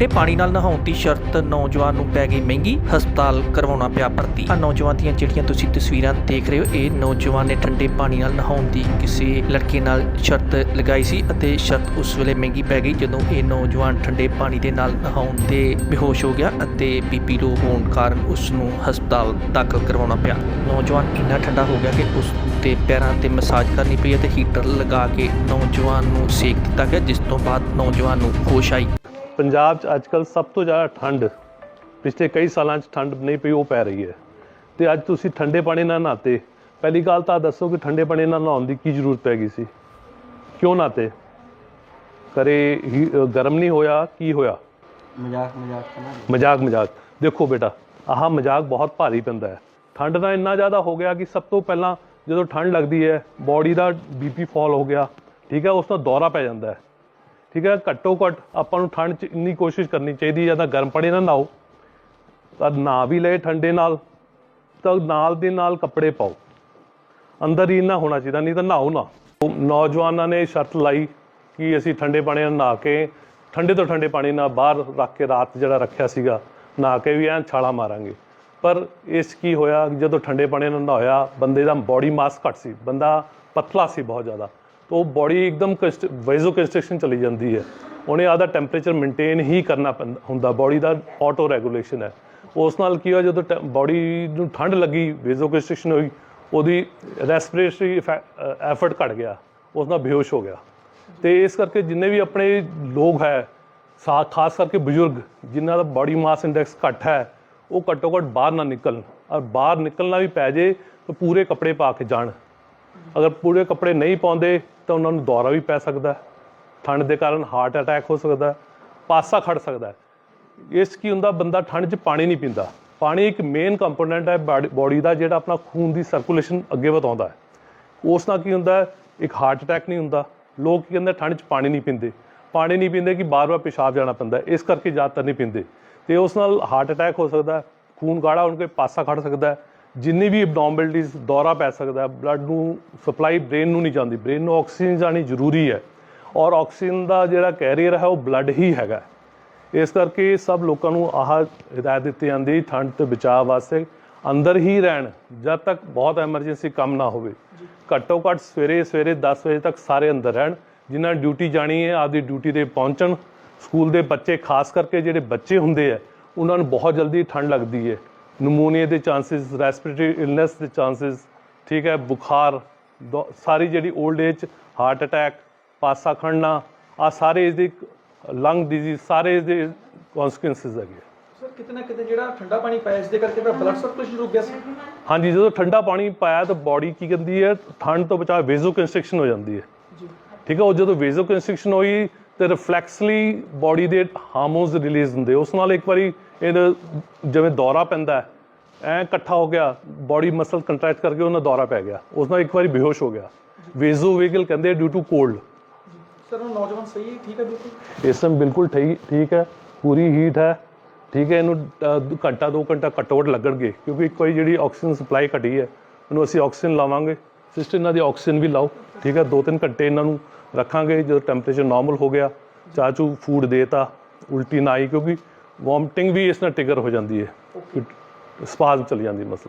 ਠੰਡੇ ਪਾਣੀ ਨਾਲ ਨਹਾਉਣ ਦੀ ਸ਼ਰਤ ਨੌਜਵਾਨ ਨੂੰ ਪੈ ਗਈ ਮਹਿੰਗੀ, ਹਸਪਤਾਲ ਕਰਵਾਉਣਾ ਪਿਆ ਭਰਤੀ। ਆ ਨੌਜਵਾਨ ਦੀਆਂ ਜਿਹੜੀਆਂ ਤੁਸੀਂ ਤਸਵੀਰਾਂ ਦੇਖ ਰਹੇ ਹੋ, ਇਹ ਨੌਜਵਾਨ ਨੇ ਠੰਡੇ ਪਾਣੀ ਨਾਲ ਨਹਾਉਣ ਦੀ ਕਿਸੇ ਲੜਕੇ ਨਾਲ ਸ਼ਰਤ ਲਗਾਈ ਸੀ ਅਤੇ ਸ਼ਰਤ ਉਸ ਵੇਲੇ ਮਹਿੰਗੀ ਪੈ ਗਈ ਜਦੋਂ ਇਹ ਨੌਜਵਾਨ ਠੰਡੇ ਪਾਣੀ ਦੇ ਨਾਲ ਨਹਾਉਣ ਤੇ ਬੇਹੋਸ਼ ਹੋ ਗਿਆ ਅਤੇ ਬੀਪੀ ਲੋ ਹੋਣ ਕਾਰਨ ਉਸ ਨੂੰ ਹਸਪਤਾਲ ਦਾਖਲ ਕਰਵਾਉਣਾ ਪਿਆ। ਨੌਜਵਾਨ ਇੰਨਾ ਠੰਡਾ ਹੋ ਗਿਆ ਕਿ ਉਸ ਤੇ ਪੈਰਾਂ ਤੇ ਮਸਾਜ ਕਰਨੀ ਪਈ ਅਤੇ ਹੀਟਰ ਲਗਾ ਕੇ ਨੌਜਵਾਨ ਨੂੰ ਸੇਕ ਦਿੱਤਾ ਗਿਆ, ਜਿਸ ਤੋਂ ਬਾਅਦ ਨੌਜਵਾਨ ਨੂੰ ਹੋਸ਼ ਆਈ। ਪੰਜਾਬ 'ਚ ਅੱਜਕੱਲ ਸਭ ਤੋਂ ਜ਼ਿਆਦਾ ਠੰਡ ਪਿਛਲੇ ਕਈ ਸਾਲਾਂ 'ਚ ਠੰਡ ਨਹੀਂ ਪਈ ਉਹ ਪੈ ਰਹੀ ਹੈ। ਤੇ ਅੱਜ ਤੁਸੀਂ ਠੰਡੇ ਪਾਣੀ ਨਾਲ ਨਹਾਤੇ ਪਹਿਲੀ ਗੱਲ ਤਾਂ ਦੱਸੋ ਕਿ ਠੰਡੇ ਪਾਣੀ ਨਾਲ ਨਹਾਉਣ ਦੀ ਕੀ ਜ਼ਰੂਰਤ ਪੈ ਗਈ ਸੀ? ਕਿਉਂ ਨਹਾਤੇ? ਕਰੇ ਗਰਮ ਨਹੀਂ ਹੋਇਆ ਕੀ ਹੋਇਆ? ਮਜ਼ਾਕ ਮਜ਼ਾਕ ਮਜ਼ਾਕ ਮਜ਼ਾਕ। ਦੇਖੋ ਬੇਟਾ ਆਹ ਮਜ਼ਾਕ ਬਹੁਤ ਭਾਰੀ ਪੈਂਦਾ ਹੈ। ਠੰਡ ਦਾ ਇੰਨਾ ਜ਼ਿਆਦਾ ਹੋ ਗਿਆ ਕਿ ਸਭ ਤੋਂ ਪਹਿਲਾਂ ਜਦੋਂ ਠੰਡ ਲੱਗਦੀ ਹੈ ਬਾਡੀ ਦਾ ਬੀਪੀ ਫਾਲ ਹੋ ਗਿਆ ਠੀਕ ਹੈ ਉਸ ਨਾਲ ਦੌਰਾ ਪੈ ਜਾਂਦਾ ਹੈ। ਠੀਕ ਹੈ, ਘੱਟੋ ਘੱਟ ਆਪਾਂ ਨੂੰ ਠੰਡ 'ਚ ਇੰਨੀ ਕੋਸ਼ਿਸ਼ ਕਰਨੀ ਚਾਹੀਦੀ ਜਾਂ ਤਾਂ ਗਰਮ ਪਾਣੀ ਨਾਲ ਨਹਾਓ, ਤਾਂ ਨਹਾ ਵੀ ਲਏ ਠੰਡੇ ਨਾਲ, ਤਾਂ ਨਾਲ ਦੇ ਨਾਲ ਕੱਪੜੇ ਪਾਓ। ਅੰਦਰ ਹੀ ਨਾ ਹੋਣਾ ਚਾਹੀਦਾ, ਨਹੀਂ ਤਾਂ ਨਹਾਓ ਨਾ। ਉਹ ਨੌਜਵਾਨਾਂ ਨੇ ਸ਼ਰਤ ਲਾਈ ਕਿ ਅਸੀਂ ਠੰਡੇ ਪਾਣੀ ਨਾਲ ਨਹਾ ਕੇ, ਠੰਡੇ ਤੋਂ ਠੰਡੇ ਪਾਣੀ ਨਾਲ ਬਾਹਰ ਰੱਖ ਕੇ ਰਾਤ ਜਿਹੜਾ ਰੱਖਿਆ ਸੀਗਾ, ਨਹਾ ਕੇ ਵੀ ਐਂ ਛਾਲਾ ਮਾਰਾਂਗੇ। ਪਰ ਇਸ ਕੀ ਹੋਇਆ, ਜਦੋਂ ਠੰਡੇ ਪਾਣੀ ਨਾਲ ਨਹਾਇਆ, ਬੰਦੇ ਦਾ ਬਾਡੀ ਮਾਸ ਘੱਟ ਸੀ, ਬੰਦਾ ਪਤਲਾ ਸੀ ਬਹੁਤ ਜ਼ਿਆਦਾ। ਉਹ ਬਾਡੀ ਇੱਕਦਮ ਵੈਜ਼ੋ ਕੰਸਟ੍ਰਕਸ਼ਨ ਚਲੀ ਜਾਂਦੀ ਹੈ। ਉਹਨੇ ਆਦਾ ਟੈਂਪਰੇਚਰ ਮੇਨਟੇਨ ਹੀ ਕਰਨਾ ਪੈਂਦਾ- ਹੁੰਦਾ। ਬਾਡੀ ਦਾ ਆਟੋ ਰੈਗੂਲੇਸ਼ਨ ਹੈ। ਉਸ ਨਾਲ ਕੀ ਹੋਇਆ, ਜਦੋਂ ਬਾਡੀ ਨੂੰ ਠੰਡ ਲੱਗੀ ਵੈਜ਼ੋ ਕੰਸਟ੍ਰਕਸ਼ਨ ਹੋਈ, ਉਹਦੀ ਰੈਸਪੀਰੇਟਰੀ ਐਫਰਟ ਘਟ ਗਿਆ। ਉਸ ਨਾਲ ਬੇਹੋਸ਼ ਹੋ ਗਿਆ। ਤੇ ਇਸ ਕਰਕੇ ਜਿੰਨੇ ਵੀ ਆਪਣੇ ਲੋਕ ਹੈ, ਸਾ ਖਾਸ ਕਰਕੇ ਬਜ਼ੁਰਗ, ਜਿਨ੍ਹਾਂ ਦਾ ਬਾਡੀ ਮਾਸ ਇੰਡੈਕਸ ਘੱਟ ਹੈ, ਉਹ ਘੱਟੋ ਘੱਟ ਬਾਹਰ ਨਾ ਨਿਕਲਣ। ਔਰ ਬਾਹਰ ਨਿਕਲਣਾ ਵੀ ਪੈ ਜੇ, ਤਾਂ ਪੂਰੇ ਕੱਪੜੇ ਪਾ ਕੇ ਜਾਣ। ਅਗਰ ਪੂਰੇ ਕੱਪੜੇ ਨਹੀਂ ਪਾਉਂਦੇ ਤਾਂ ਉਹਨਾਂ ਨੂੰ ਦੌਰਾ ਵੀ ਪੈ ਸਕਦਾ ਹੈ, ਠੰਡ ਦੇ ਕਾਰਨ ਹਾਰਟ ਅਟੈਕ ਹੋ ਸਕਦਾ ਹੈ, ਪਾਸਾ ਖੜ ਸਕਦਾ ਹੈ। ਇਸ ਕੀ ਹੁੰਦਾ, ਬੰਦਾ ਠੰਡ 'ਚ ਪਾਣੀ ਨਹੀਂ ਪੀਂਦਾ। ਪਾਣੀ ਇੱਕ ਮੇਨ ਕੰਪੋਨੈਂਟ ਹੈ ਬਾਡੀ ਦਾ ਜਿਹੜਾ ਆਪਣਾ ਖੂਨ ਦੀ ਸਰਕੂਲੇਸ਼ਨ ਅੱਗੇ ਵਧਾਉਂਦਾ ਹੈ। ਉਸ ਨਾਲ ਕੀ ਹੁੰਦਾ ਇੱਕ ਹਾਰਟ ਅਟੈਕ ਨਹੀਂ ਹੁੰਦਾ। ਲੋਕ ਕੀ ਕਹਿੰਦੇ, ਠੰਡ 'ਚ ਪਾਣੀ ਨਹੀਂ ਪੀਂਦੇ। ਪਾਣੀ ਨਹੀਂ ਪੀਂਦੇ ਕਿ ਬਾਰ-ਬਾਰ ਪਿਸ਼ਾਬ ਜਾਣਾ ਪੈਂਦਾ ਇਸ ਕਰਕੇ ਜ਼ਿਆਦਾਤਰ ਨਹੀਂ ਪੀਂਦੇ। ਤੇ ਉਸ ਨਾਲ ਹਾਰਟ ਅਟੈਕ ਹੋ ਸਕਦਾ ਖੂਨ ਗਾੜਾ ਹੋਣ ਕੇ ਪਾਸਾ ਖੜ ਸਕਦਾ ਜਿੰਨੀ ਵੀ ਐਬਨੋਰਮੈਲਿਟੀਜ਼ ਦੌਰਾ ਪੈ ਸਕਦਾ ਹੈ ਬਲੱਡ ਨੂੰ ਸਪਲਾਈ ਬ੍ਰੇਨ ਨੂੰ ਨਹੀਂ ਜਾਂਦੀ ਬ੍ਰੇਨ ਨੂੰ ਆਕਸੀਜਨ ਜਾਣੀ ਜ਼ਰੂਰੀ ਹੈ। ਔਰ ਆਕਸੀਜਨ ਦਾ ਜਿਹੜਾ ਕੈਰੀਅਰ ਹੈ ਉਹ ਬਲੱਡ ਹੀ ਹੈਗਾ। ਇਸ ਕਰਕੇ ਸਭ ਲੋਕਾਂ ਨੂੰ ਆਹ ਹਦਾਇਤ ਦਿੱਤੀ ਜਾਂਦੀ ਠੰਡ ਤੋਂ ਬਚਾਅ ਵਾਸਤੇ ਅੰਦਰ ਹੀ ਰਹਿਣ ਜਦ ਤੱਕ ਬਹੁਤ ਐਮਰਜੈਂਸੀ ਕੰਮ ਨਾ ਹੋਵੇ। ਘੱਟੋ ਘੱਟ ਸਵੇਰੇ ਸਵੇਰੇ 10 ਵਜੇ ਤੱਕ ਸਾਰੇ ਅੰਦਰ ਰਹਿਣ ਜਿਨ੍ਹਾਂ ਡਿਊਟੀ ਜਾਣੀ ਹੈ ਆਪਦੀ ਡਿਊਟੀ ਤੇ ਪਹੁੰਚਣ। ਸਕੂਲ ਦੇ ਬੱਚੇ ਖਾਸ ਕਰਕੇ ਜਿਹੜੇ ਬੱਚੇ ਹੁੰਦੇ ਆ ਉਹਨਾਂ ਨੂੰ ਬਹੁਤ ਜਲਦੀ ਠੰਡ ਲੱਗਦੀ ਹੈ। ਨਮੂਨੀਆ ਦੇ ਚਾਂਸਸ ਰੈਸਪੀਰੇਟਰੀ ਇਲਨੈਸ ਦੇ ਚਾਂਸਸ ਠੀਕ ਹੈ ਬੁਖਾਰ ਦੋ- ਸਾਰੀ ਜਿਹੜੀ 올ਡ ਏਜ ਹਾਰਟ ਅਟੈਕ ਪਾਸਾ ਖੜਨਾ ਆ ਸਾਰੇ ਇਸਦੀ ਲੰਗ ਡਿਜ਼ੀਜ਼ ਸਾਰੇ ਇਸਦੇ ਕਨਸੀਕੁਐਂਸਸ ਹੈਗੇ। ਸਰ ਕਿਤੇ ਜਿਹੜਾ ਠੰਡਾ ਪਾਣੀ ਪਾਇਆ ਇਸ ਦੇ ਕਰਕੇ ਮੇਰਾ ਬਲੱਡ ਸਰਕੂਲੇਸ਼ਨ ਰੁਕ ਗਿਆ ਸੀ। ਹਾਂਜੀ ਜਦੋਂ ਠੰਡਾ ਪਾਣੀ ਪਾਇਆ ਤਾਂ ਬਾਡੀ ਕੀ ਕਹਿੰਦੀ ਹੈ ਠੰਡ ਤੋਂ ਬਚਾ ਵੇਜ਼ੋ ਕੰਸਟ੍ਰਕਸ਼ਨ ਹੋ ਜਾਂਦੀ ਹੈ। ਜੀ। ਠੀਕ ਹੈ ਉਹ ਜਦੋਂ ਵੇਜ਼ੋ ਕੰਸਟ੍ਰਕਸ਼ਨ ਹੋਈ ਤੇ ਰਿਫਲੈਕਸਲੀ ਬਾਡੀ ਦੇ ਹਾਰਮੋਨਸ ਰਿਲੀਜ਼ ਹੁੰਦੇ ਉਸ ਨਾਲ ਇੱਕ ਵਾਰੀ ਇਹ ਜਿਵੇਂ ਦੌਰਾ ਪੈਂਦਾ ਹੈ ਐ ਇਕੱਠਾ ਹੋ ਗਿਆ ਬਾਡੀ ਮਸਲ ਕੰਟਰੈਕਟ ਕਰਕੇ ਉਹਨਾਂ ਦੌਰਾ ਪੈ ਗਿਆ। ਉਸ ਨਾਲ ਇੱਕ ਵਾਰੀ ਬੇਹੋਸ਼ ਹੋ ਗਿਆ। ਵੇਜ਼ੋ ਵੇਗਲ ਕਹਿੰਦੇ ਡਿਊ ਟੂ ਕੋਲਡ ਸਰ ਉਹ ਨੌਜਵਾਨ ਸਹੀ ਠੀਕ ਹੈ ਬਿਲਕੁਲ? ਇਸ ਟਾਈਮ ਬਿਲਕੁਲ ਠੀਕ ਠੀਕ ਹੈ ਪੂਰੀ ਹੀਟ ਹੈ। ਠੀਕ ਹੈ ਇਹਨੂੰ ਘੰਟਾ 2 ਘੰਟਾ ਘੱਟੋ ਘੱਟ ਲੱਗਣਗੇ ਕਿਉਂਕਿ ਇੱਕ ਵਾਰੀ ਜਿਹੜੀ ਆਕਸੀਜਨ ਸਪਲਾਈ ਘਟੀ ਹੈ ਉਹਨੂੰ ਅਸੀਂ ਆਕਸੀਜਨ ਲਾਵਾਂਗੇ। ਸਿਸਟਰ ਇਹਨਾਂ ਦੀ ਆਕਸੀਜਨ ਵੀ ਲਾਓ। ਠੀਕ ਹੈ 2-3 ਘੰਟੇ ਇਹਨਾਂ ਨੂੰ ਰੱਖਾਂਗੇ ਜਦੋਂ ਟੈਂਪਰੇਚਰ ਨਾਰਮਲ ਹੋ ਗਿਆ ਚਾਚੂ ਫੂਡ ਦੇਤਾ ਉਲਟੀ ਨਾ ਆਈ ਕਿਉਂਕਿ ਵੋਮਟਿੰਗ ਵੀ ਇਸ ਨਾਲ ਟ੍ਰਿਗਰ ਹੋ ਜਾਂਦੀ ਹੈ। ਸਪਾਜ਼ਮ ਚਲੀ ਜਾਂਦੀ ਮਸਲ।